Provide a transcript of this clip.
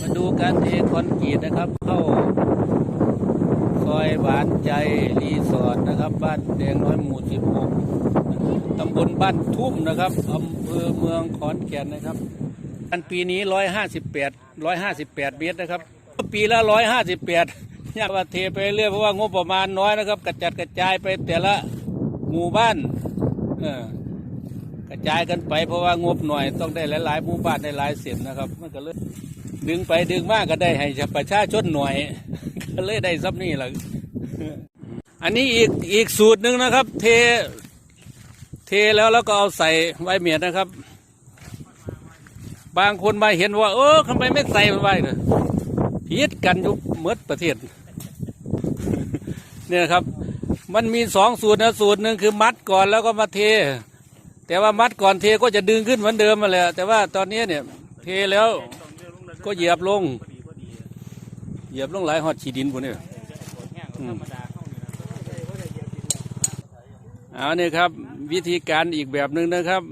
มาดูการเทคอนกรีตนะครับ เข้าซอยหวานใจรีสอร์ทนะครับ บ้านแดงน้อยหมู่ 16 ตำบลบ้านทุ่มนะครับอำเภอเมืองขอนแก่นนะครับอันปีนี้ 158 158 เมตรนะครับ ปีละ 158อยากว่าเทไปเรื่อยเพราะว่างบประมาณน้อยนะครับ กระจัดกระจายไปแต่ละหมู่บ้านเออ ระจายกันไปเพราะว่างบหน่อยต้องได้หลายๆหมู่บ้านได้หลายเส้นนะครับ มันก็เลยดึงไปดึงมากก็ได้ให้ประชาชนหน่อยก็เลยได้ซับนี่แหละอันนี้อีกอีกสูตรหนึ่งนะครับ เทเทแล้วแล้วก็เอาใส่ไว้เมียดนะครับ บางคนมาเห็นว่า เออทำไมไม่ใส่มันไว้เลยพิดกันยุบเมดประเทศเนี่ยครับ มันมีสองสูตรนะสูตรหนึ่งคือมัดก่อนแล้วก็มาเท แต่ว่ามัดก่อนเทก็จะดึงขึ้นเหมือนเดิมมาแหละแต่ว่าตอนนี้เนี่ยเทแล้วก็เหยียบลง เหยียบลงหลายหอดฉีดินพวกนี้อืมเอาเนี่ยครับ วิธีการอีกแบบหนึ่งนะครับ